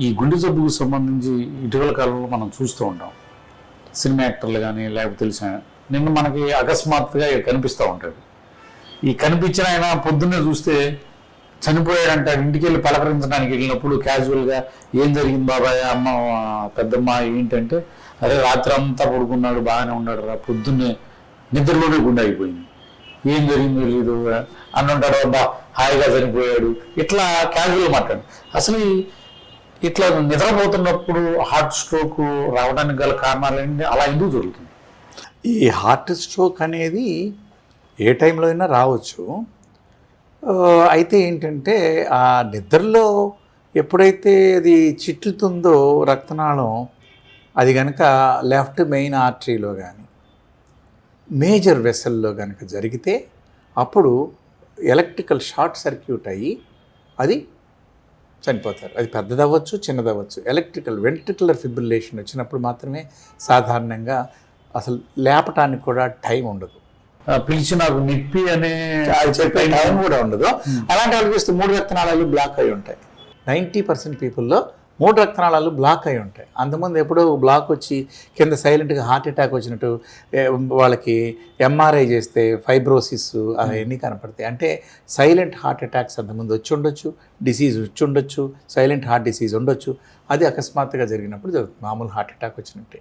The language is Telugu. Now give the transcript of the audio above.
ఈ గుండె జబ్బుకు సంబంధించి ఇటీవల కాలంలో మనం చూస్తూ ఉంటాం. సినిమా యాక్టర్లు కానీ లేకపోతే తెలిసిన నిన్న మనకి అకస్మాత్తుగా కనిపిస్తూ ఉంటాడు ఈ కనిపించిన ఆయన పొద్దున్నే చూస్తే చనిపోయాడంట. ఇంటికి వెళ్ళి పలకరించడానికి వెళ్ళినప్పుడు క్యాజువల్గా ఏం జరిగింది బాబాయ్ అమ్మ పెద్దమ్మ ఏంటంటే అరే రాత్రి అంతా పడుకున్నాడు బాగానే ఉన్నాడు రా పొద్దున్నే నిద్రలోనే గుండె అయిపోయింది. ఏం జరిగిందో లేదు అని ఉంటాడు అబ్బా హాయిగా చనిపోయాడు. ఇట్లా క్యాజువల్ మాట్లాడు. అసలు ఇట్లా నిద్రపోతున్నప్పుడు హార్ట్ స్ట్రోక్ రావడానికి గల కారణాలు ఏంటి అలా ఎందుకు జరుగుతుంది? ఈ హార్ట్ స్ట్రోక్ అనేది ఏ టైంలో అయినా రావచ్చు. అయితే ఏంటంటే ఆ నిద్రలో ఎప్పుడైతే అది చిట్లుతుందో రక్తనాళం అది కనుక లెఫ్ట్ మెయిన్ ఆర్టరీలో కానీ మేజర్ వెసల్లో కనుక జరిగితే అప్పుడు ఎలక్ట్రికల్ షార్ట్ సర్క్యూట్ అయ్యి అది చనిపోతారు. అది పెద్దదవ్వచ్చు చిన్నదవ్వచ్చు. ఎలక్ట్రికల్ వెంట్రికులర్ ఫిబ్రిలేషన్ వచ్చినప్పుడు మాత్రమే సాధారణంగా అసలు లేపటానికి కూడా టైం ఉండదు. పిలిచి నాకు నిప్పి అనే చెప్పే టైం కూడా ఉండదు. అలాంటి వాళ్ళకి మూడు రక్తనాళాలు బ్లాక్ అయి ఉంటాయి. నైంటీ పర్సెంట్ పీపుల్లో మూడు రక్తనాళాలు బ్లాక్ అయి ఉంటాయి. అంతకుముందు ఎప్పుడో బ్లాక్ వచ్చి కింద సైలెంట్గా హార్ట్ అటాక్ వచ్చినట్టు వాళ్ళకి ఎంఆర్ఐ చేస్తే ఫైబ్రోసిస్ అవన్నీ కనపడతాయి. అంటే సైలెంట్ హార్ట్ అటాక్స్ అంతకుముందు వచ్చి ఉండొచ్చు డిసీజ్ వచ్చి ఉండొచ్చు సైలెంట్ హార్ట్ డిసీజ్ ఉండొచ్చు. అది అకస్మాత్తుగా జరిగినప్పుడు మామూలు హార్ట్ అటాక్ వచ్చినట్టే.